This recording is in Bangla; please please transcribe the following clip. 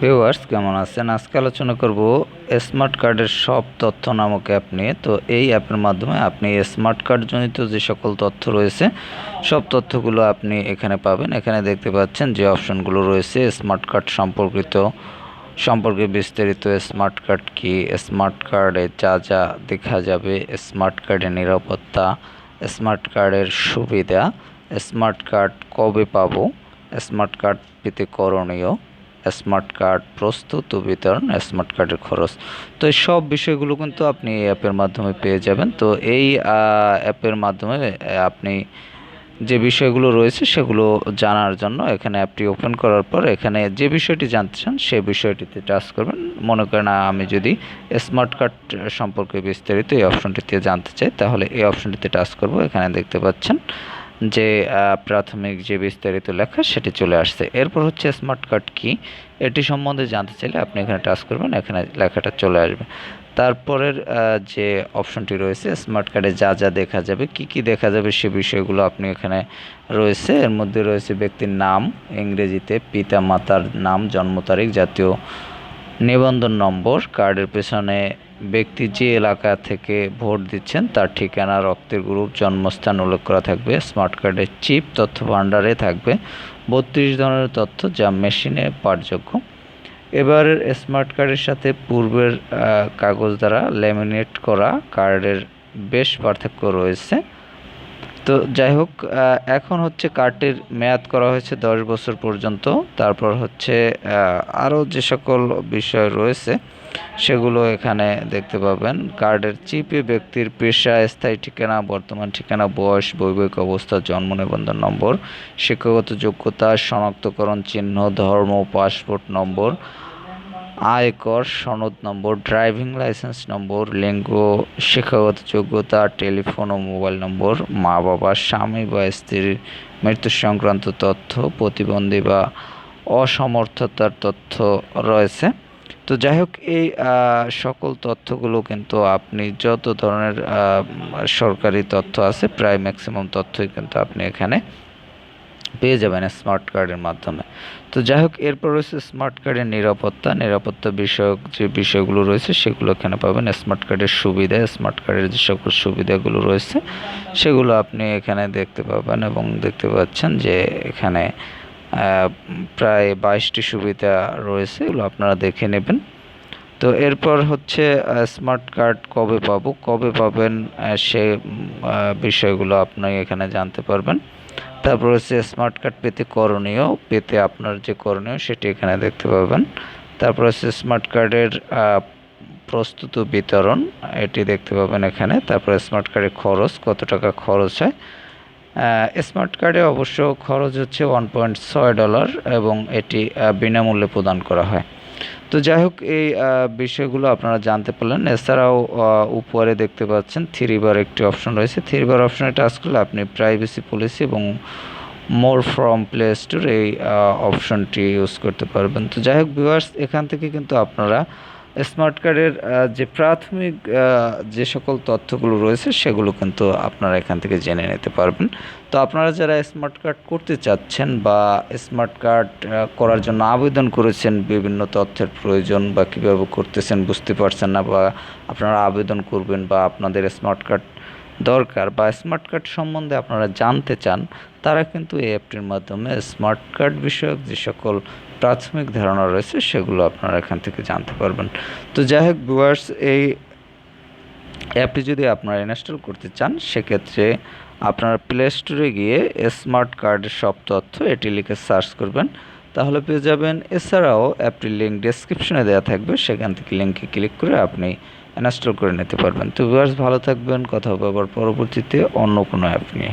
ভিউয়ার্স কেমন আছেন? আজকে আলোচনা করব স্মার্ট কার্ডের সব তথ্য নামক অ্যাপ নিয়ে। তো এই অ্যাপের মাধ্যমে আপনি স্মার্ট কার্ড জনিত যে সকল তথ্য রয়েছে, সব তথ্যগুলো আপনি এখানে পাবেন। এখানে দেখতে পাচ্ছেন যে অপশনগুলো রয়েছে স্মার্ট কার্ড সম্পর্কিত, সম্পর্কে বিস্তারিত স্মার্ট কার্ড কি স্মার্ট কার্ডে যা যা দেখা যাবে স্মার্ট কার্ডের নিরাপত্তা স্মার্ট কার্ডের সুবিধা স্মার্ট কার্ড কবে পাবো স্মার্ট কার্ড পেতে করণীয়। স্মার্ট কার্ড প্রস্তুত ও বিতরণ স্মার্ট কার্ডের খরচ। তো এই সব বিষয়গুলো কিন্তু আপনি এই অ্যাপের মাধ্যমে পেয়ে যাবেন। তো এই অ্যাপের মাধ্যমে আপনি যে বিষয়গুলো রয়েছে সেগুলো জানার জন্য এখানে অ্যাপটি ওপেন করার পর এখানে যে বিষয়টি জানতে চান সেই বিষয়টিতে টাচ করবেন। মনে করেন আমি যদি স্মার্ট কার্ড সম্পর্কে বিস্তারিত এই অপশনটিতে জানতে চাই, তাহলে এই অপশনটিতে টাচ করব। এখানে দেখতে পাচ্ছেন যে প্রাথমিক যে বিস্তারিত লেখা সেটি চলে আসছে। এরপর হচ্ছে স্মার্ট কার্ড কি এটি সম্বন্ধে জানতে চাইলে আপনি এখানে টাচ করবেন, এখানে লেখাটা চলে আসবে। তারপরের যে অপশনটি রয়েছে স্মার্ট কার্ডে যা যা দেখা যাবে, কি কি দেখা যাবে সে বিষয়গুলো আপনি এখানে রয়েছে। এর মধ্যে রয়েছে ব্যক্তির নাম, ইংরেজিতে পিতা মাতার নাম, জন্ম তারিখ, জাতীয় নিবন্ধন নম্বর, কার্ডের পেছনে ব্যক্তি যে এলাকা থেকে ভোট দিচ্ছেন তার ঠিকানা, রক্তের গ্রুপ, জন্মস্থান উল্লেখ করা থাকবে, স্মার্ট কার্ডের চিপ, তথ্য ভাণ্ডারে থাকবে, বত্রিশ ধরনের তথ্য যা মেশিনে পাঠযোগ্য। এবারের স্মার্ট কার্ডের সাথে পূর্বের কাগজ দ্বারা ল্যামিনেট করা কার্ডের বেশ পার্থক্য রয়েছে। তো যাই হোক এখন হচ্ছে কার্ডটির মেয়াদ করা হয়েছে দশ বছর পর্যন্ত। তারপর হচ্ছে আরও যে সকল বিষয় রয়েছে, সেগুলো এখানে দেখতে পাবেন। কার্ডের চিপে ব্যক্তির পেশা, স্থায়ী ঠিকানা, বর্তমান ঠিকানা, বয়স, বৈবাহিক অবস্থা, জন্ম নিবন্ধন নম্বর, শিক্ষাগত যোগ্যতা, শনাক্তকরণ চিহ্ন, ধর্ম, পাসপোর্ট নম্বর আয়কর সনদ নম্বর, ড্রাইভিং লাইসেন্স নম্বর, লিঙ্গ শিক্ষাগত যোগ্যতা, টেলিফোন ও মোবাইল নম্বর, মা, বাবা, স্বামী বা স্ত্রীর মৃত্যু সংক্রান্ত তথ্য, প্রতিবন্ধী বা অসমর্থতার তথ্য রয়েছে। তো যাই হোক, এই সকল তথ্যগুলো কিন্তু আপনি যত ধরনের সরকারি তথ্য আছে, প্রায় ম্যাক্সিমাম তথ্যই কিন্তু আপনি এখানে পেয়ে যাবেন স্মার্ট কার্ডের মাধ্যমে। তো যাই হোক এরপর রয়েছে স্মার্ট কার্ডের নিরাপত্তা। নিরাপত্তা বিষয়ক যে বিষয়গুলো রয়েছে, সেগুলো এখানে পাবেন। স্মার্ট কার্ডের সুবিধা স্মার্ট কার্ডের যে সকল সুবিধাগুলো রয়েছে, সেগুলো আপনি এখানে দেখতে পাবেন এবং দেখতে পাচ্ছেন যে এখানে প্রায় বাইশটি সুবিধা রয়েছে। এগুলো আপনারা দেখে নেবেন। তো এরপর হচ্ছে স্মার্ট কার্ড কবে পাবো? কবে পাবেন সে বিষয়গুলো আপনি এখানে জানতে পারবেন। তারপর হচ্ছে স্মার্ট কার্ড পেতে করণীয়, পেতে আপনার যে করণীয় সেটি এখানে দেখতে পাবেন। তারপর হচ্ছে স্মার্ট কার্ডের প্রস্তুত বিতরণ, এটি দেখতে পাবেন এখানে। তারপরে স্মার্ট কার্ডের খরচ, কত টাকা খরচ হয়। স্মার্ট কার্ডে অবশ্য খরচ হচ্ছে ওয়ান পয়েন্ট ছয় ডলার এবং এটি বিনামূল্যে প্রদান করা হয়। তো যাই হোক, এই বিষয়গুলো আপনারা জানতে পারলেন। এছাড়াও উপরে দেখতে পাচ্ছেন থ্রি বার একটি অপশন রয়েছে। থ্রি বার অপশনে টাচ করলে আপনি প্রাইভেসি পলিসি এবং মোর ফ্রম প্লে স্টোর এই অপশনটি ইউজ করতে পারবেন। তো যাই হোক ভিউয়ার্স এখান থেকে কিন্তু আপনারা স্মার্ট কার্ডের যে প্রাথমিক যে সকল তথ্যগুলো রয়েছে সেগুলো কিন্তু আপনারা এখান থেকে জেনে নিতে পারবেন। তো আপনারা যারা স্মার্ট কার্ড করতে চাচ্ছেন বা স্মার্ট কার্ড করার জন্য আবেদন করেছেন, বিভিন্ন তথ্যের প্রয়োজন বা কীভাবে করতেছেন বুঝতে পারছেন না বা আপনারা আবেদন করবেন বা আপনাদের স্মার্ট কার্ড দরকার বা স্মার্ট কার্ড সম্বন্ধে আপনারা জানতে চান, তারা কিন্তু এই অ্যাপটির মাধ্যমে স্মার্ট কার্ড বিষয়ক যে সকল প্রাথমিক ধারণা রয়েছে, সেগুলো আপনারা এখান থেকে জানতে পারবেন। তো যাই হোক ভিউয়ার্স এই অ্যাপটি যদি আপনারা ইনস্টল করতে চান, সেক্ষেত্রে আপনারা প্লে স্টোরে গিয়ে স্মার্ট কার্ডের সব তথ্য এটি লিখে সার্চ করবেন। তাহলে পেয়ে যাবেন। এছাড়াও অ্যাপটির লিঙ্ক ডেসক্রিপশনে দেওয়া থাকবে। সেখান থেকে লিঙ্কে ক্লিক করে আপনি ইনস্টল করে নিতে পারবেন। তো ভিউয়ার্স ভালো থাকবেন, কথা হবে আবার পরবর্তীতে অন্য কোনো অ্যাপ নিয়ে।